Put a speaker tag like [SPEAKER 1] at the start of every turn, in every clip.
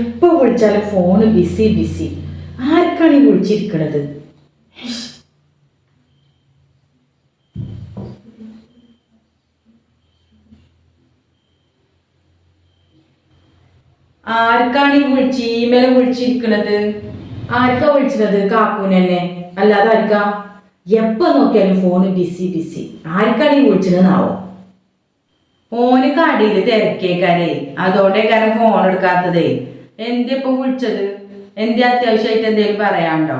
[SPEAKER 1] എപ്പോ വിളിച്ചാലും phone busy busy ആർക്കാണ് ഈ വിളിച്ചിരിക്കണത്? ആർക്കാണ് ഈ വിളിച്ച് ഇമെയിൽ വിളിച്ചിരിക്കണത്? ആർക്കാ വിളിച്ചത്? കാക്കൂനെന്നെ അല്ലാതെ ആർക്കാ? എപ്പോ നോക്കിയാലും ഫോണ് ബിസി ബിസി ആർക്കാണ് ഈ വിളിച്ചതെന്നാവോ? ഓന് കടയിൽ തിരക്കേക്കാരേ. കാരണം ഫോൺ എടുക്കാത്തതേ. എന്തേ ഇപ്പൊ വിളിച്ചത്? എന്തേ അത്യാവശ്യമായിട്ട് എന്തെങ്കിലും പറയാണ്ടോ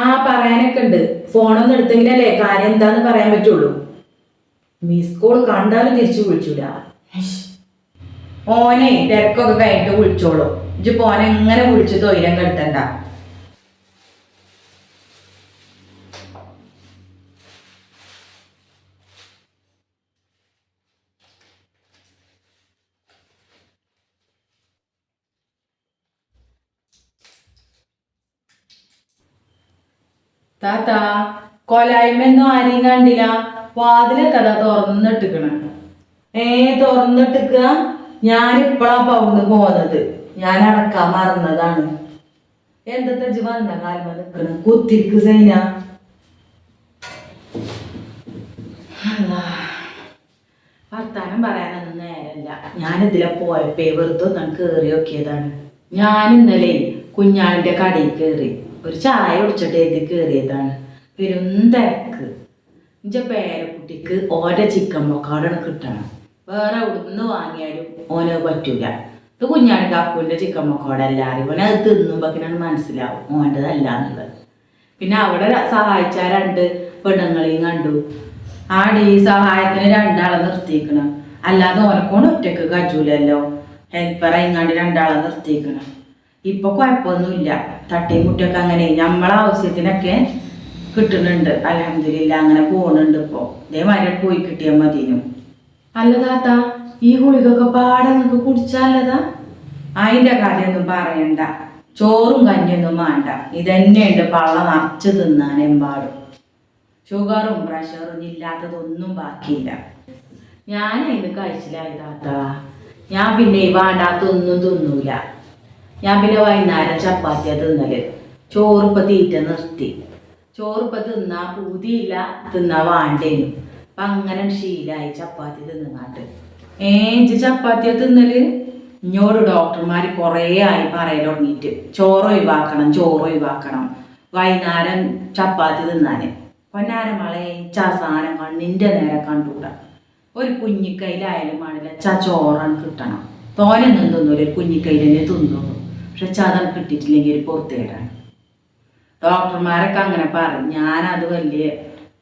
[SPEAKER 1] ആ പറയാനൊക്കെ ഉണ്ട്. ഫോണൊന്നും എടുത്തെങ്കിലല്ലേ? കാര്യം എന്താന്ന് പറയാൻ പറ്റുള്ളൂ. മിസ് കോൾ കണ്ടാലും തിരിച്ചു വിളിച്ചൂല. ഓനെ തിരക്കൊക്കെ കഴിഞ്ഞിട്ട് വിളിച്ചോളൂ. ഇജ്ജ് പോനെ എങ്ങനെ വിളിച്ച് തൊയിരം കെടുത്തണ്ട? താത്താ കൊലായ്മയൊന്നും ആരെയും കണ്ടില്ല. വാതിലൊക്കെ അതാ തുറന്നിട്ടിക്കണ ഏ തുറന്നിട്ടിക്ക ഞാനിപ്പളാ പൗന്ന് പോന്നത്. ഞാൻ അടക്കാൻ മറന്നതാണ്. എന്താ ജി വന്ന കാലം നിൽക്കണ കുത്തിരിക്ക് സൈന. വർത്താനം പറയാനൊന്നും നേരല്ല. ഞാനിതിലെ പോയപ്പേ വെറുതെ ഒന്ന് കയറി നോക്കിയതാണ്. ഞാൻ ഇന്നലെ കുഞ്ഞാളിന്റെ കടയിൽ കയറി ഒരു ചായ കുടിച്ചിട്ട് എഴുതി കയറിയതാണ് പെരും തിരക്ക്. ഇഞ്ച പേരക്കുട്ടിക്ക് ഓരോ ചിക്കൻ മൊക്കാടാണ് കിട്ടണം. വേറെ എവിടുന്ന് വാങ്ങിയാലും ഓന് പറ്റൂല. ഇത് കുഞ്ഞാണ് കാപ്പൂന്റെ ചിക്കൻ മൊക്കാട് എല്ലാവരും ഓനെ അത് തിന്നുമ്പോക്കിനാണ് മനസ്സിലാവും ഓന്റെതല്ല എന്നുള്ളത് പിന്നെ അവിടെ സഹായിച്ച രണ്ട് പെണ്ണുങ്ങളെയും കണ്ടു. ആടി സഹായത്തിന് രണ്ടാളെ നിർത്തിക്കണം അല്ലാതെ ഓനക്കോണ് ഒറ്റയ്ക്ക് കജൂലല്ലോ. ഹെൽപ്പറെ ഇങ്ങാണ്ട് രണ്ടാളെ നിർത്തിക്കണം ഇപ്പൊ കുഴപ്പമൊന്നുമില്ല. തട്ടിയും മുട്ടിയൊക്കെ അങ്ങനെ നമ്മളെ ആവശ്യത്തിനൊക്കെ കിട്ടുന്നുണ്ട്. അലഹമില്ല അങ്ങനെ പോകുന്നുണ്ട് ഇപ്പൊ. ഇതേമാതിരി പോയി കിട്ടിയാൽ മതിനു അല്ല താത്ത ഈ ഗുളികൊക്കെ പാടെ നിങ്ങൾക്ക് കുടിച്ചാലതാ അതിന്റെ കാര്യമൊന്നും പറയണ്ട. ചോറും കഞ്ഞിയൊന്നും വേണ്ട ഇതന്നെയുണ്ട് പള്ള നിറച്ച് തിന്നാൻ എമ്പാടും ഷുഗറും പ്രഷറും ഇല്ലാത്തതൊന്നും ബാക്കിയില്ല. ഞാൻ അതിന് കഴിച്ചില്ല താത്ത. ഞാൻ പിന്നെ ഈ വേണ്ടാത്തൊന്നും തിന്നൂല. ഞാൻ പിന്നെ വൈകുന്നേരം ചപ്പാത്തിയാ തിന്നൽ. ചോറുപ്പ തീറ്റ നിർത്തി. ചോറുപ്പ തിന്നാ പൂതിയില്ല തിന്നാ വാണ്ടേനു. അപ്പൊ അങ്ങനെ ശീലായി ചപ്പാത്തി തിന്നുങ്ങാട്ട് ഏഞ്ച് ചപ്പാത്തിയാ തിന്നൽ? ഇഞ്ഞോട് ഡോക്ടർമാർ കൊറേ ആയി പറയൽ തുടങ്ങിയിട്ട് ചോറ് ഒഴിവാക്കണം ചോറ് ഒഴിവാക്കണം. വൈകുന്നേരം ചപ്പാത്തി തിന്നാന്. പൊന്നാരം മളെ ചസാനം കണ്ണിന്റെ നേരെ കണ്ടുകൂടാ ഒരു കുഞ്ഞിക്കൈയിലായാലും ച ചോറാണ് കിട്ടണം. തോനെ തിന്നൂല ഒരു കുഞ്ഞിക്കൈയിൽ തന്നെ തിന്നുള്ളൂ പക്ഷെ ചതം കിട്ടിയിട്ടില്ലെങ്കിൽ ഒരു പുറത്തേടാണ് ഡോക്ടർമാരൊക്കെ അങ്ങനെ പറയും ഞാനത് വലിയ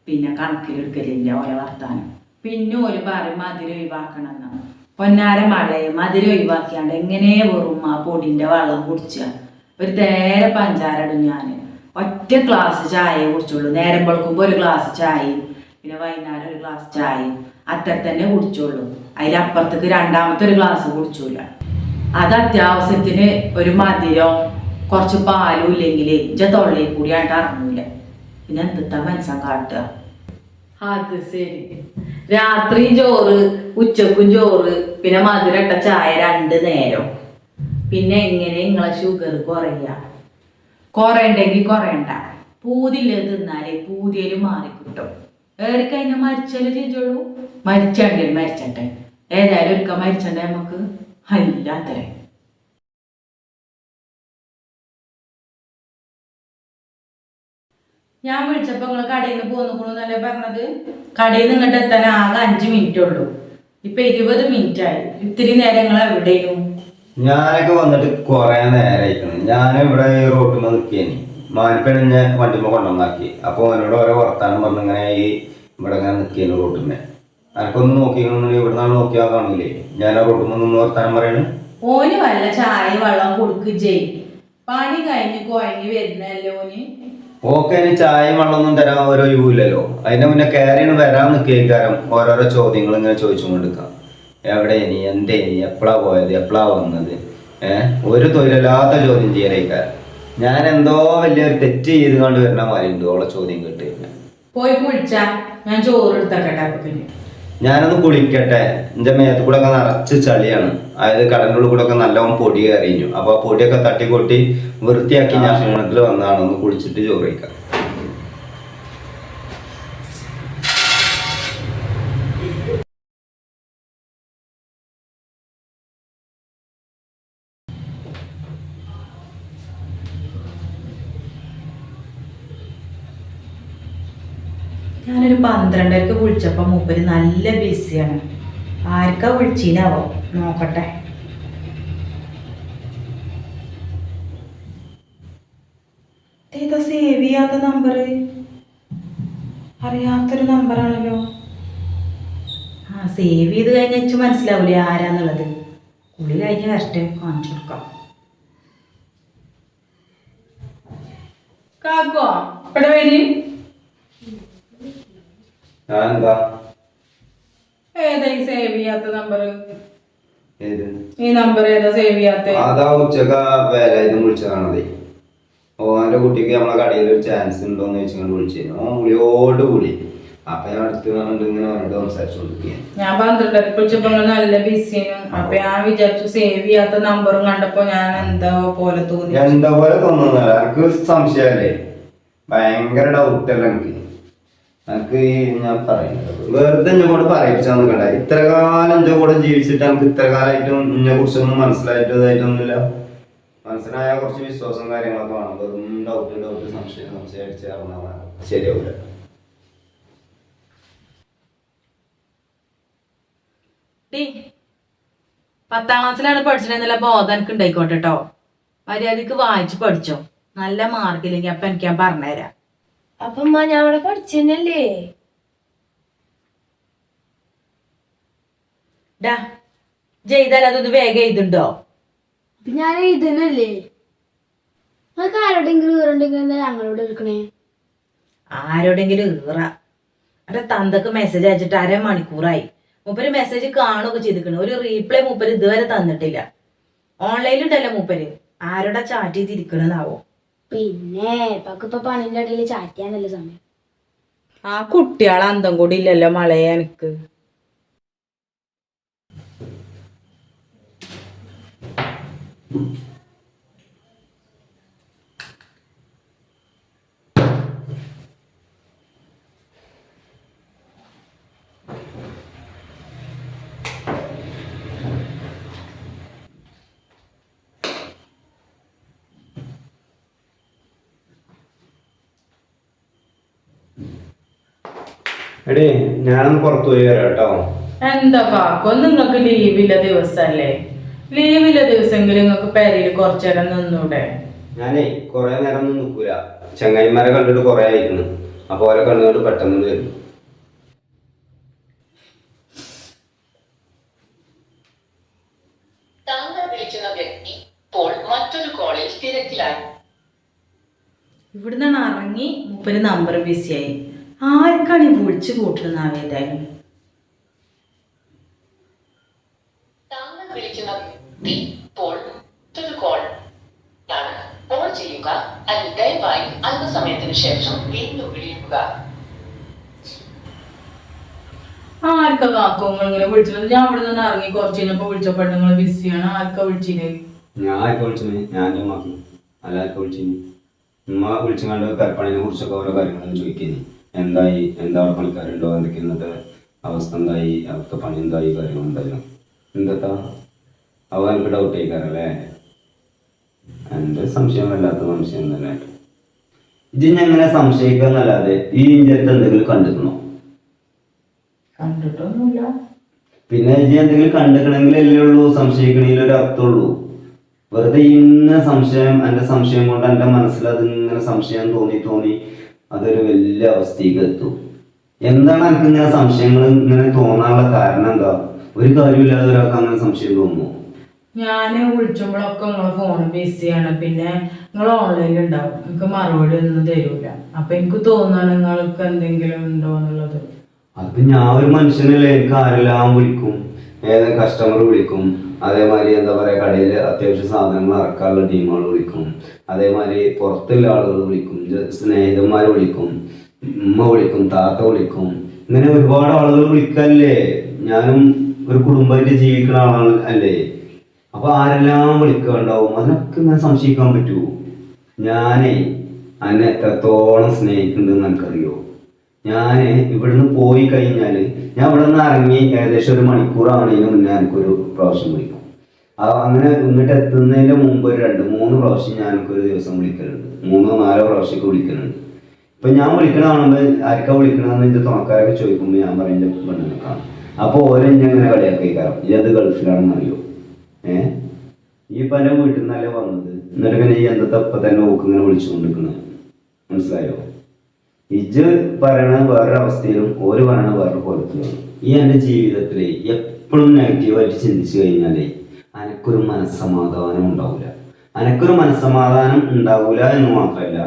[SPEAKER 1] പിന്നെ കണക്കിലെടുക്കലില്ല ഓരോ വർത്താനം. പിന്നെ ഒരു പറയും മധുരം ഒഴിവാക്കണം എന്നാണ് പൊന്നാര മഴയെ മധുരം ഒഴിവാക്കിയാണ്ട് എങ്ങനെ വെറും ആ പൊടിന്റെ വെള്ളം കുടിച്ച. ഒരു നേരെ പഞ്ചാരടും ഞാൻ ഒറ്റ ഗ്ലാസ് ചായ കുടിച്ചുള്ളൂ. നേരം വെളുക്കുമ്പോൾ ഒരു ഗ്ലാസ് ചായ പിന്നെ വൈകുന്നേരം ഒരു ഗ്ലാസ് ചായ അത്ര തന്നെ കുടിച്ചുള്ളൂ. അതിലപ്പുറത്തേക്ക് രണ്ടാമത്തെ ഒരു ഗ്ലാസ് കുടിച്ചൂല. അത് അത്യാവശ്യത്തിന് ഒരു മധുരം കുറച്ച് പാലും ഇല്ലെങ്കിൽ ഇഞ്ച തൊള്ളയിൽ കൂടി ആയിട്ട് ഇറങ്ങൂല പിന്നെ എന്താ മനസ്സാൻ കാട്ടുക അത് ശരി. രാത്രി ചോറ് ഉച്ചക്കും ചോറ് പിന്നെ മധുരട്ട ചായ രണ്ട് നേരം. പിന്നെ എങ്ങനെ നിങ്ങളെ ഷുഗർ കുറയ? കുറയണ്ടെങ്കിൽ കുറയണ്ട. പൂതില്ല തിന്നാലേ പൂതിയിൽ മാറിക്കിട്ടും ഏറി കഴിഞ്ഞാൽ മരിച്ചല്ലേ ചെയ്തോളൂ? മരിച്ചണ്ടേ മരിച്ചട്ടെ. ഏതായാലും ഒരുക്ക മരിച്ചണ്ടേ നമുക്ക് അല്ലാത്തേ ഞാൻ വിളിച്ചപ്പോ നിങ്ങൾ കടയിൽ നിന്ന് പോന്നുകൂന്നല്ലേ പറഞ്ഞത്? കടയിൽ നിന്ന് ഇങ്ങോട്ട് എത്താൻ ആകെ അഞ്ച് മിനിറ്റ് ഉള്ളൂ. ഇപ്പൊ ഇരുപത് മിനിറ്റ് ആയി. ഇത്തിരി നേരം നിങ്ങൾ എവിടെയും
[SPEAKER 2] ഞാനൊക്കെ വന്നിട്ട് കൊറേ നേരമായിക്കണം ഞാൻ ഇവിടെ ഈ റോട്ടുമ്മ നിൽക്കേനി മാനിപ്പണി ഞാൻ വണ്ടിമ്മ കൊണ്ടുവന്നാക്കി. അപ്പൊ അവനോട് ഓരോ വർത്താനം പറഞ്ഞിങ്ങനെ ഈ ഇവിടെ ഇങ്ങനെ നിൽക്കേനു റോട്ടുമ്മ അനക്കൊന്ന് നോക്കിക്കണമെന്നുണ്ടെങ്കിൽ ഇവിടെ നിന്നാണ് നോക്കിയാൽ കാണില്ലേ? ഞാൻ ആ റോട്ടുമ്മ നിന്ന് വർത്താനം പറയണ്.
[SPEAKER 1] ഓന് വല്ല ചായ വെള്ളം കൊടുക്കുക ചെയ്യും പണി കഴിഞ്ഞ് കുഴങ്ങി വരുന്നല്ലേ ഓന്?
[SPEAKER 2] ഓക്കെ ഇനി ചായയും വെള്ളമൊന്നും തരാൻ ഓരോ ഇല്ലല്ലോ അതിന്റെ മുന്നേ കയറിയാണ് വരാൻ നിൽക്കേക്കാരം ഓരോരോ ചോദ്യങ്ങൾ ഇങ്ങനെ ചോദിച്ചു കൊണ്ടിരിക്കാം എവിടെ ഇനി എന്തേ ഇനി എപ്പോഴാ പോയത്? എപ്പോഴാ വന്നത്? ഏഹ് ഒരു തൊഴിലില്ലാത്ത ചോദ്യം ചെയ്യലേക്കാരം ഞാൻ എന്തോ വലിയൊരു തെറ്റ് ചെയ്ത് കൊണ്ട് വരുന്ന മാതിരി ഉണ്ട് ഓളെ ചോദ്യം കേട്ട് കഴിഞ്ഞാൽ
[SPEAKER 1] പോയി കുളിച്ച. ഞാൻ ചോറ് എടുത്തക്കട്ടെ പിന്നെ
[SPEAKER 2] ഞാനൊന്ന് കുളിക്കട്ടെ. എന്റെ മേത്ത് കൂടെ ഒക്കെ നിറച്ച് ചളിയാണ്. അതായത് കടലിന്റെ ഉള്ളിൽ കൂടെ ഒക്കെ നല്ലോണം പൊടി കയറിഞ്ഞു. അപ്പൊ ആ പൊടിയൊക്കെ തട്ടിക്കൊട്ടി വൃത്തിയാക്കി ഞാൻ ക്ഷീണത്തിൽ വന്നതാണ്. ഒന്ന് കുളിച്ചിട്ട് ചോറ് കഴിക്കാം.
[SPEAKER 1] ഞാനൊരു പന്ത്രണ്ടരക്ക് വിളിച്ചപ്പോൾ മൂപ്പര് നല്ല ബിസിയാണ്. ആർക്കാ വിളിച്ചീനാവോ? നോക്കട്ടെ. സേവ് ചെയ്യാത്ത നമ്പർ അറിയാത്തൊരു നമ്പറാണല്ലോ. ആ സേവ് ചെയ്ത് കഴിഞ്ഞാൽ വെച്ച് മനസ്സിലാവൂലേ ആരാന്നുള്ളത്. കുളി കഴിഞ്ഞ് വരട്ടെ കാണിച്ചു കൊടുക്കാം. കാക്കോ ഇവിടെ വരി?
[SPEAKER 2] ഞാൻ എന്താ
[SPEAKER 1] ഏതാ ഈ സേവ് ചെയ്യാത്ത നമ്പർ
[SPEAKER 2] ഏത്?
[SPEAKER 1] ഈ നമ്പർ ഏതാ സേവ് ചെയ്യാത്ത?
[SPEAKER 2] അതാ ഉച്ചക്ക വേല ഇത് വിളിച്ചതാണതേ ഓന്റെ കുട്ടിക്ക് നമ്മളെ കടയിൽ ഒരു ചാൻസ് ഉണ്ടോന്ന് ചോദിച്ചുകൊണ്ട് വിളിച്ചിരുന്നു ഓൻ വിളിയോട് വിളി. അപ്പൊ ഞാൻ അടുത്ത് കണ്ട് ഇങ്ങനെ അവനോട് സംസാരിച്ചോണ്ടിരിക്കുകയാണ്
[SPEAKER 1] ഞാൻ പന്ത്രണ്ടരക്ക് വിളിച്ചപ്പോ നല്ല ബിസിയാണ് അപ്പൊ ഞാൻ വിചാരിച്ചു സേവ് ചെയ്യാത്ത നമ്പറും കണ്ടപ്പോ ഞാൻ എന്താ പോലെ തോന്നി.
[SPEAKER 2] എന്താ പോലെ തോന്നുന്നില്ല എനിക്ക് സംശയമല്ലേ? ഭയങ്കര ഡൗട്ട് അല്ല എനിക്ക് എനിക്ക് ഞാൻ പറയുന്നത്. വെറുതെ എന്നെ കൂടെ പറയിപ്പിച്ചാന്ന് കണ്ട. ഇത്ര കാലം എന്റെ കൂടെ ജീവിച്ചിട്ട് നമുക്ക് ഇത്ര കാലമായിട്ടും എന്നെ കുറിച്ചൊന്നും മനസ്സിലായിട്ടതായിട്ടൊന്നുമില്ല മനസ്സിലായ കുറച്ച് വിശ്വാസം കാര്യങ്ങളൊക്കെ വേണം. വെറും ഡൗട്ട് ഡൗട്ട് സംശയം സംശയം അടിച്ച് ഇറങ്ങാൻ ശരിയാവില്ല
[SPEAKER 1] പത്താം ക്ലാസ്സിലാണ് പഠിച്ചതെന്നുള്ള ബോധം എനിക്ക് ഉണ്ടായിക്കോട്ടെ കേട്ടോ മര്യാദയ്ക്ക് വായിച്ച് പഠിച്ചോ. നല്ല മാർക്കില്ലെങ്കിൽ അപ്പൊ എനിക്ക് ഞാൻ പറഞ്ഞുതരാം.
[SPEAKER 3] അപ്പൊ അമ്മ ഞാൻ അവിടെ പഠിച്ചെന്നല്ലേ?
[SPEAKER 1] ഡാ ചെയ്താൽ അതൊന്ന് വേഗം എഴുതുണ്ടോ?
[SPEAKER 3] ഞാൻ എഴുതുന്നല്ലേ? നിങ്ങൾക്ക് ആരോടെങ്കിലും ഈറുണ്ടെങ്കിൽ എന്താ ഞങ്ങളോട് എടുക്കണേ?
[SPEAKER 1] ആരോടെങ്കിലും ഈറ. അവിടെ തന്തക്ക് മെസ്സേജ് അയച്ചിട്ട് അരമണിക്കൂറായി. മൂപ്പര് മെസ്സേജ് കാണുകയൊക്കെ ചെയ്തിക്കണ്. ഒരു റീപ്ലൈ മൂപ്പര് ഇതുവരെ തന്നിട്ടില്ല. ഓൺലൈനിലുണ്ടല്ലോ മൂപ്പര്. ആരോടാ ചാറ്റ് ചെയ്തിരിക്കണെന്നാവോ
[SPEAKER 3] പിന്നെ ഇപ്പൊക്കെ ഇപ്പൊ പണിന്റെ ഇടയിൽ ചാറ്റ് സമയം.
[SPEAKER 1] ആ കുട്ടികളെ അന്തം കൂടി ഇല്ലല്ലോ മളയെ എനിക്ക്.
[SPEAKER 2] എടേ ഞാനൊന്ന് പുറത്തു പോയി വരാം കേട്ടോ.
[SPEAKER 1] എന്താ പാക്കോ നിങ്ങൾക്ക് ലീവില്ല ദിവസല്ലേ? ലീവില്ല ദിവസമെങ്കിലും നിങ്ങൾക്ക് പെരയിൽ കുറച്ചേരം നിന്നൂടെ?
[SPEAKER 2] ഞാനേ കുറെ നേരം ഒന്നും നിൽക്കൂല ചങ്ങായിമാരെ കണ്ടിട്ട് കുറെ ആയിരുന്നു അപ്പൊ ഓരോ കണ്ണുകൊണ്ട് പെട്ടെന്ന് വരും.
[SPEAKER 4] താങ്കൾ വിളിക്കുന്ന വ്യക്തി ഇപ്പോൾ മറ്റൊരു കോളിൽ തിരക്കിലാണ്
[SPEAKER 1] ഇവിടുന്നാണ് ഇറങ്ങി മുപ്പര് നമ്പർ ബിസിയായി. ആർക്കാണ് ഈ വിളിച്ചു
[SPEAKER 4] കൂട്ടുന്ന ദയവായി അല്പസമയത്തിന് ശേഷം വീണ്ടും വിളിക്കുക.
[SPEAKER 1] ആർക്കാ കാക്കോ ഇങ്ങനെ വിളിച്ചത്? ഞാൻ ഇവിടെ നിന്ന് ഇറങ്ങി കുറച്ച് കഴിഞ്ഞപ്പോ വിളിച്ചപ്പോ നിങ്ങൾ ബിസിയാണ്. ആർക്കാ വിളിച്ചില്ലേ
[SPEAKER 2] ഞാൻ ആർക്കാ വിളിച്ചു ഞാൻ അല്ല ആർക്കാ വിളിച്ചു ഉമ്മ വിളിച്ചു കണ്ട് പെരപ്പണിനെ കുറിച്ചൊക്കെ ഓരോ കാര്യങ്ങളും ചോദിക്കുന്നു എന്തായി എന്താ പണിക്കാരുണ്ടോ എന്തൊക്കെ ഇന്നത്തെ അവസ്ഥ എന്തായി? അവിടുത്തെ പണി എന്തായി? കാര്യങ്ങൾ എന്തായാലും എന്താ അവ എനിക്ക് ഡൗട്ട് ആയിക്കാറല്ലേ എന്റെ സംശയം വല്ലാത്ത സംശയം തന്നെ. ഇതിന് എങ്ങനെ സംശയിക്കുക എന്നല്ലാതെ ഈ ഇന്ത്യത്ത് എന്തെങ്കിലും കണ്ടിരുന്നോ
[SPEAKER 1] കണ്ടിട്ടൊന്നുമില്ല.
[SPEAKER 2] പിന്നെ ഇജി എന്തെങ്കിലും കണ്ടിക്കണമെങ്കിലല്ലേ ഉള്ളൂ സംശയിക്കണമെങ്കിൽ ഒരു അർത്ഥമുള്ളൂ. വെറുതെ ഇന്ന സംശയം എന്റെ സംശയം കൊണ്ട് എന്റെ മനസ്സിൽ അത് ഇങ്ങനെ സംശയം തോന്നി തോന്നി അതൊരു വലിയ അവസ്ഥയിലേക്ക് എത്തും. എന്താണ് എനിക്ക് ഇങ്ങനെ സംശയങ്ങൾ ഇങ്ങനെ തോന്നാനുള്ള കാരണം എന്താ? ഒരു കാര്യമില്ലാതെ ഒരാൾക്ക് അങ്ങനെ സംശയം തോന്നുന്നു
[SPEAKER 1] ഞാൻ വിളിച്ചുമ്പോഴൊക്കെ നിങ്ങളെ ഫോൺ ബിസിയാണ് പിന്നെ നിങ്ങൾ ഓൺലൈനിൽ ഉണ്ടാവും എനിക്ക് മറുപടി ഒന്നും തരൂല. അപ്പൊ എനിക്ക് തോന്നാണ് നിങ്ങൾക്ക് എന്തെങ്കിലും ഉണ്ടോ എന്നുള്ളത്?
[SPEAKER 2] അത് ഞാൻ ഒരു മനുഷ്യനല്ലേ. എനിക്ക് ആരെല്ലാം വിളിക്കും? ഏത് കസ്റ്റമർ വിളിക്കും? അതേമാതിരി എന്താ പറയുക കടയിൽ അത്യാവശ്യം സാധനങ്ങൾ ഇറക്കാനുള്ള ടീമുകൾ വിളിക്കും. അതേമാതിരി പുറത്തുള്ള ആളുകൾ വിളിക്കും സ്നേഹിതന്മാർ വിളിക്കും ഉമ്മ വിളിക്കും താത്ത വിളിക്കും. ഇങ്ങനെ ഒരുപാട് ആളുകൾ വിളിക്കല്ലേ? ഞാനും ഒരു കുടുംബമായിട്ട് ജീവിക്കുന്ന ആളാണ് അല്ലേ? അപ്പൊ ആരെല്ലാം വിളിക്കുന്നുണ്ടാവും അതിനൊക്കെ ഇങ്ങനെ സംശയിക്കാൻ പറ്റുമോ ഞാനേ അന്നെ എത്രത്തോളം സ്നേഹിക്കുന്നുണ്ടെന്ന് എനിക്കറിയോ? ഞാൻ ഇവിടുന്ന് പോയി കഴിഞ്ഞാൽ ഞാൻ ഇവിടെ നിന്ന് ഇറങ്ങി ഏകദേശം ഒരു മണിക്കൂറാണെങ്കിലും മുന്നേ എനിക്കൊരു പ്രാവശ്യം വിളിക്കും. അങ്ങനെ ഇങ്ങോട്ട് എത്തുന്നതിന് മുമ്പ് ഒരു രണ്ട് മൂന്ന് പ്രാവശ്യം ഞാൻ ഒരു ദിവസം വിളിക്കലുണ്ട്. മൂന്നോ നാലോ പ്രാവശ്യമൊക്കെ വിളിക്കലുണ്ട്. ഇപ്പൊ ഞാൻ വിളിക്കണ ആർക്കാ വിളിക്കണമെന്ന് എന്റെ തുണക്കാരൊക്കെ ചോദിക്കുമ്പോൾ ഞാൻ പറയും എന്റെ പെണ്ണുങ്ങൾക്കാണ് അപ്പോൾ ഓരോ ഇനി അങ്ങനെ കളിയാക്കി കാരണം ഇത് ഗൾഫിലാണെന്ന് അറിയോ ഏഹ് ഈ ഇപ്പൊ എന്റെ വീട്ടിൽ നിന്നല്ലേ വന്നത്? എന്നിട്ട് പിന്നെ ഈ എന്തത്തെ ഇപ്പൊ തന്നെ ഓക്ക് ഇങ്ങനെ വിളിച്ചുകൊണ്ടിരിക്കുന്നത് മനസ്സിലായോ? ഇജ് പറയണ വേറൊരു അവസ്ഥയിലും ഓര് പറയണ വേറൊരു പോലത്തിലും ഈ എന്റെ ജീവിതത്തിൽ എപ്പോഴും നെഗറ്റീവായിട്ട് ചിന്തിച്ചു കഴിഞ്ഞാലേ അനക്കൊരു മനസ്സമാധാനം ഉണ്ടാവില്ല അനക്കൊരു മനസ്സമാധാനം ഉണ്ടാവില്ല എന്ന് മാത്രമല്ല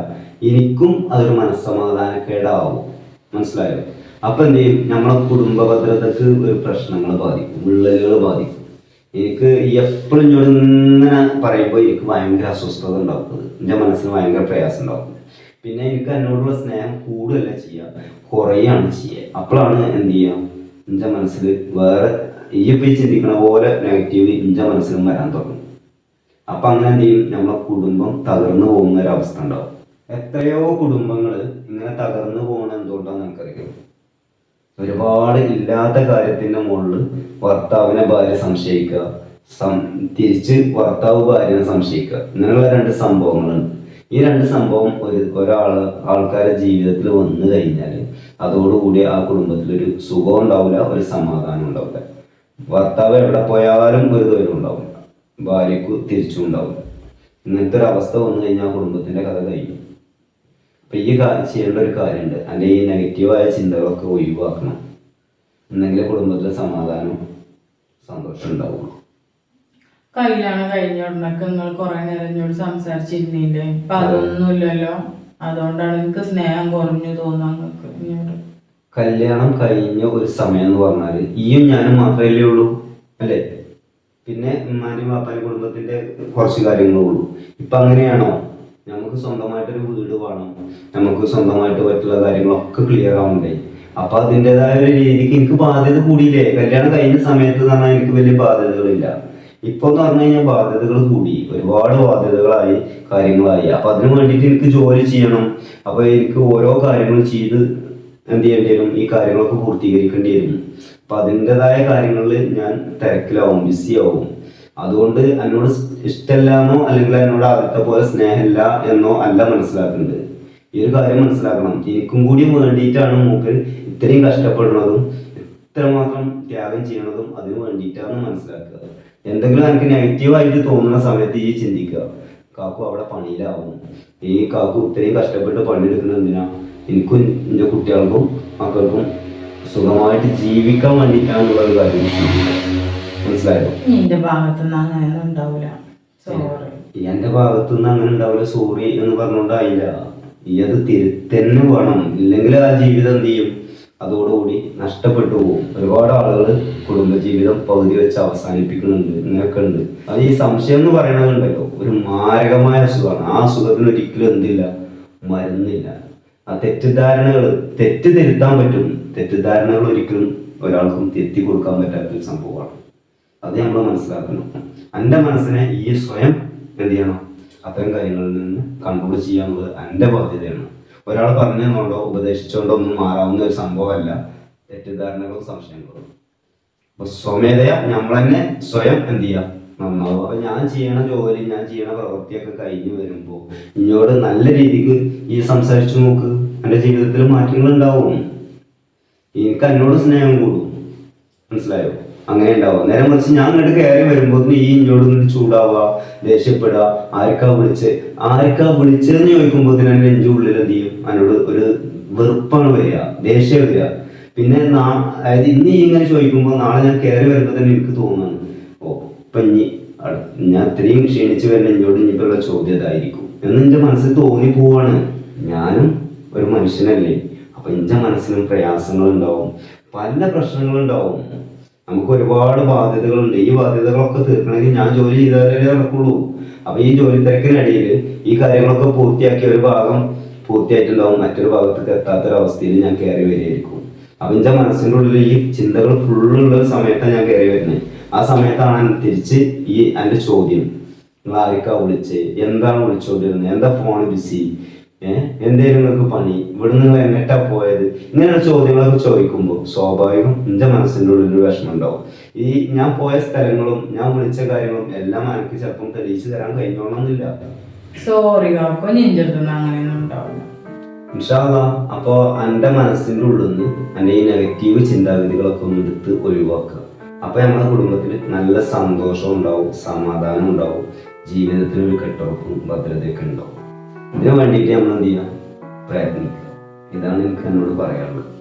[SPEAKER 2] എനിക്കും അതൊരു മനസ്സമാധാനക്കേടാവും. മനസ്സിലായോ? അപ്പൊ എന്ത് ചെയ്യും? നമ്മളെ കുടുംബ ഭദ്രതക്ക് ഒരു പ്രശ്നങ്ങൾ ബാധിക്കും വിള്ളലുകൾ ബാധിക്കും. എനിക്ക് എപ്പോഴും എന്നോട് ഇങ്ങനെ പറയുമ്പോൾ എനിക്ക് ഭയങ്കര അസ്വസ്ഥത ഉണ്ടാക്കുന്നത് എന്റെ മനസ്സിന് ഭയങ്കര പ്രയാസം ഉണ്ടാവും പിന്നെ എനിക്ക് എന്നോടുള്ള സ്നേഹം കൂടുതലല്ല ചെയ്യുക കുറയാണ് ചെയ്യുക അപ്പോഴാണ് എന്ത് ചെയ്യുക എന്റെ മനസ്സിൽ വേറെ ഈ ചിന്തിക്കണ പോലെ നെഗറ്റീവ് എന്റെ മനസ്സിലും വരാൻ തുടങ്ങും. അപ്പൊ അങ്ങനെ എന്ത് ചെയ്യും? നമ്മളെ കുടുംബം തകർന്നു പോകുന്ന ഒരു അവസ്ഥ ഉണ്ടാവും. എത്രയോ കുടുംബങ്ങൾ ഇങ്ങനെ തകർന്നു പോകുന്നത് എന്തുകൊണ്ടാന്ന് നമുക്കറിയാം ഒരുപാട് ഇല്ലാത്ത കാര്യത്തിന്റെ മുകളിൽ ഭർത്താവിനെ ഭാര്യ സംശയിക്കുക സം- തിരിച്ച് ഭർത്താവ് ഭാര്യനെ സംശയിക്കുക. ഇങ്ങനെയുള്ള രണ്ട് സംഭവങ്ങളുണ്ട്. ഈ രണ്ട് സംഭവം ഒരു ഒരാൾ ആൾക്കാരുടെ ജീവിതത്തിൽ വന്നു കഴിഞ്ഞാൽ അതോടുകൂടി ആ കുടുംബത്തിൽ ഒരു സുഖം ഉണ്ടാവില്ല ഒരു സമാധാനം ഉണ്ടാവില്ല. ഭർത്താവ് എവിടെ പോയാലും ഒരു തൊഴിലുണ്ടാവും ഭാര്യക്ക് തിരിച്ചും ഉണ്ടാവും. ഇങ്ങനത്തെ ഒരു അവസ്ഥ വന്നു കഴിഞ്ഞാൽ കുടുംബത്തിന്റെ കഥ കഴിയും അപ്പൊ ഈ കാര്യം ചെയ്യേണ്ട ഒരു കാര്യമുണ്ട്. അതിന്റെ ഈ നെഗറ്റീവായ ചിന്തകളൊക്കെ ഒഴിവാക്കണം. എന്നെങ്കിലേ കുടുംബത്തിലെ സമാധാനം സന്തോഷം ഉണ്ടാവുള്ളൂ.
[SPEAKER 1] കല്യാണം കഴിഞ്ഞ ഉടനൊക്കെ നിങ്ങൾ കുറെ നേരം എന്നോട് സംസാരിച്ചിരുന്നില്ലേ? അപ്പൊ അതൊന്നുമില്ലല്ലോ. അതുകൊണ്ടാണ് എനിക്ക് സ്നേഹം കുറഞ്ഞു തോന്നാൻ നിങ്ങൾക്ക്
[SPEAKER 2] കല്യാണം കഴിഞ്ഞ ഒരു സമയം എന്ന് പറഞ്ഞാൽ ഈയും ഞാനും മാത്രമല്ലേ ഉള്ളൂ അല്ലേ? പിന്നെ ഉമ്മാനും പാപ്പാനും കുടുംബത്തിന്റെ കുറച്ച് കാര്യങ്ങളേ ഉള്ളൂ. ഇപ്പൊ അങ്ങനെയാണോ? നമുക്ക് സ്വന്തമായിട്ടൊരു വീട് വേണം നമുക്ക് സ്വന്തമായിട്ട് പറ്റുള്ള കാര്യങ്ങളൊക്കെ ക്ലിയർ ആവണ്ടേ? അപ്പൊ അതിന്റെതായ ഒരു രീതിക്ക് എനിക്ക് ബാധ്യത കൂടിയില്ലേ? കല്യാണം കഴിഞ്ഞ സമയത്ത് പറഞ്ഞാൽ എനിക്ക് വലിയ ബാധ്യതകളില്ല. ഇപ്പൊ എന്ന് പറഞ്ഞു കഴിഞ്ഞാൽ ബാധ്യതകൾ കൂടി ഒരുപാട് ബാധ്യതകളായി കാര്യങ്ങളായി. അപ്പൊ അതിനു വേണ്ടിയിട്ട് എനിക്ക് ജോലി ചെയ്യണം. അപ്പൊ എനിക്ക് ഓരോ കാര്യങ്ങളും ചെയ്ത് എന്ത് ചെയ്യേണ്ടി വരും ഈ കാര്യങ്ങളൊക്കെ പൂർത്തീകരിക്കേണ്ടി വരും അപ്പൊ അതിന്റെതായ കാര്യങ്ങളിൽ ഞാൻ തിരക്കിലാവും ബിസി ആവും അതുകൊണ്ട് എന്നോട് ഇഷ്ടമല്ലാന്നോ അല്ലെങ്കിൽ എന്നോട് ആദ്യത്തെ പോലെ സ്നേഹമില്ല എന്നോ അല്ല മനസ്സിലാക്കുന്നത് ഈ ഒരു കാര്യം മനസ്സിലാക്കണം. എനിക്കും കൂടി വേണ്ടിയിട്ടാണ് മൂപ്പർ ഇത്രയും കഷ്ടപ്പെടുന്നതും ഇത്രമാത്രം ത്യാഗം ചെയ്യണതും അതിന് വേണ്ടിയിട്ടാണ് മനസ്സിലാക്കുക. എന്തെങ്കിലും എനിക്ക് നെഗറ്റീവായിട്ട് തോന്നുന്ന സമയത്ത് ഈ ചിന്തിക്കുക. കാക്കു അവിടെ പണിയിലാവും. ഈ കാക്കു ഇത്രയും കഷ്ടപ്പെട്ട് പണിയെടുക്കുന്നത് എന്തിനാ? എനിക്കും എന്റെ കുട്ടികൾക്കും മക്കൾക്കും സുഖമായിട്ട് ജീവിക്കാൻ വേണ്ടിയിട്ടാണുള്ള ഒരു കാര്യം. മനസ്സിലായോ?
[SPEAKER 1] എന്റെ ഭാഗത്തുനിന്ന് അങ്ങനെയൊന്നും ഉണ്ടാവില്ല സോറി
[SPEAKER 2] ഈ ഭാഗത്തു നിന്ന് അങ്ങനെ ഉണ്ടാവില്ല. സോറി എന്ന് പറഞ്ഞുകൊണ്ടായില്ല. ഈ അത് തിരുത്തന്നെ വേണം. ഇല്ലെങ്കിൽ ആ ജീവിതം എന്ത് ചെയ്യും? അതോടുകൂടി നഷ്ടപ്പെട്ടു പോകും. ഒരുപാട് ആളുകൾ കുടുംബജീവിതം പകുതി വെച്ച് അവസാനിപ്പിക്കുന്നുണ്ട്. ഇങ്ങനെയൊക്കെ ഉണ്ട് അത് ഈ സംശയം എന്ന് പറയണതുണ്ടല്ലോ. ഒരു മാരകമായ അസുഖമാണ്. ആ അസുഖത്തിന് ഒരിക്കലും എന്തില്ല? മരുന്നില്ല. ആ തെറ്റിദ്ധാരണകൾ തെറ്റ് തിരുത്താൻ പറ്റും. തെറ്റിദ്ധാരണകൾ ഒരിക്കലും ഒരാൾക്കും തെറ്റി കൊടുക്കാൻ പറ്റാത്തൊരു സംഭവമാണ്. അത് നമ്മൾ മനസ്സിലാക്കണം. എന്റെ മനസ്സിനെ ഈ സ്വയം എന്ത് ചെയ്യണം? അത്തരം കാര്യങ്ങളിൽ നിന്ന് കൺട്രോൾ ചെയ്യാനുള്ളത് എന്റെ ബാധ്യതയാണ്. ഒരാൾ പറഞ്ഞു തന്നോണ്ടോ ഉപദേശിച്ചോണ്ടോ ഒന്നും മാറാവുന്ന ഒരു സംഭവമല്ല തെറ്റിദ്ധാരണകളും സംശയങ്ങളും. അപ്പൊ സ്വമേധയ നമ്മൾ തന്നെ സ്വയം എന്ത് ചെയ്യാം അപ്പൊ ഞാൻ ചെയ്യണ ജോലി ഞാൻ ചെയ്യണ പ്രവൃത്തിയൊക്കെ കഴിഞ്ഞു വരുമ്പോൾ ഇന്നോട് നല്ല രീതിക്ക് ഈ സംസാരിച്ചു നോക്ക്. എന്റെ ജീവിതത്തിൽ മാറ്റങ്ങൾ ഉണ്ടാവും എനിക്ക് എന്നോട് സ്നേഹം കൂടും. മനസ്സിലായോ? അങ്ങനെ ഉണ്ടാവും. നേരെ മറിച്ച് ഞാൻ ഇങ്ങോട്ട് കയറി വരുമ്പോൾ ഈ ഇന്നോട് ഇങ്ങോട്ട് ചൂടാവുക ദേഷ്യപ്പെടുക. ആർക്കാ വിളിച്ച്? ആർക്കാ വിളിച്ചതെന്ന് ചോദിക്കുമ്പോൾ തന്നെ നെഞ്ചു ഉള്ളിൽ എന്ത് ചെയ്യും? അതിനോട് ഒരു വെറുപ്പാണ് വരിക ദേഷ്യം വരിക. പിന്നെ നാ അതായത് ഇന്ന് ഇങ്ങനെ ചോദിക്കുമ്പോൾ നാളെ ഞാൻ കയറി വരുമ്പോൾ തന്നെ എനിക്ക് തോന്നുന്നു ഇപ്പൊ ഇനി ഞാൻ ഇത്രയും ക്ഷീണിച്ചു വരുന്ന എന്നോട് ഇനിയിപ്പുള്ള ചോദ്യം ഇതായിരിക്കും. എന്ന് എന്റെ മനസ്സിൽ തോന്നി പോവാണ്. ഞാനും ഒരു മനുഷ്യനല്ലേ. അപ്പൊ എന്റെ മനസ്സിലും പ്രയാസങ്ങളുണ്ടാവും. പല പ്രശ്നങ്ങളുണ്ടാവും. നമുക്ക് ഒരുപാട് ബാധ്യതകളുണ്ട്. ഈ ബാധ്യതകളൊക്കെ തീർക്കണമെങ്കിൽ ഞാൻ ജോലി ചെയ്താലേ നടക്കുള്ളൂ. അപ്പൊ ഈ ജോലി തിരക്കിനിടയിൽ ഈ കാര്യങ്ങളൊക്കെ പൂർത്തിയാക്കിയ ഒരു ഭാഗം പൂർത്തിയായിട്ടുണ്ടാവും. മറ്റൊരു ഭാഗത്തേക്ക് എത്താത്തൊരവസ്ഥയിൽ ഞാൻ കയറി വരികയായിരിക്കും. അപ്പൊ എന്റെ മനസ്സിന്റെ ഉള്ളിൽ ഈ ചിന്തകൾ ഫുള്ളുള്ള സമയത്താണ് ഞാൻ കയറി വരുന്നത് ആ സമയത്താണ് തിരിച്ച് ഈ എന്റെ ചോദ്യം. നിങ്ങൾ ആർക്കാ വിളിച്ച്? എന്താണ് വിളിച്ചോണ്ടിരുന്നത് എന്താ ഫോൺ ബിസി ഏഹ് എന്തേലും നിങ്ങൾക്ക് പണി? ഇവിടെ നിങ്ങൾ എങ്ങട്ടാ പോയത്? ഇങ്ങനെയുള്ള ചോദ്യങ്ങളൊക്കെ ചോദിക്കുമ്പോൾ സ്വാഭാവികം എന്റെ മനസ്സിന്റെ ഉള്ളിൽ ഒരു വിഷമം ഉണ്ടാവും ഈ ഞാൻ പോയ സ്ഥലങ്ങളും ഞാൻ വിളിച്ച കാര്യങ്ങളും എല്ലാം എനിക്ക് ചിലപ്പം തെളിയിച്ചു തരാൻ കഴിഞ്ഞോളണമെന്നില്ല.
[SPEAKER 1] സോറി കാക്കോ അടുത്തൊന്നും അങ്ങനെയൊന്നും ഉണ്ടാവില്ല.
[SPEAKER 2] ഇൻഷാല്ല അപ്പോ എന്റെ മനസ്സിന്റെ ഉള്ളിൽ നിന്ന് എന്റെ ഈ നെഗറ്റീവ് ചിന്താഗതികളൊക്കെ ഒന്ന് എടുത്ത് ഒഴിവാക്കുക. അപ്പൊ നമ്മുടെ കുടുംബത്തിൽ നല്ല സന്തോഷം ഉണ്ടാവും സമാധാനം ഉണ്ടാവും ജീവിതത്തിൽ ഒരു കെട്ടുറപ്പും ഭദ്രതയൊക്കെ ഉണ്ടാവും. ഇതിനു വേണ്ടിയിട്ട് നമ്മൾ എന്ത് ചെയ്യാം പ്രയത്നിക്കുക. ഇതാണ് എനിക്ക് എന്നോട് പറയാനുള്ളത്.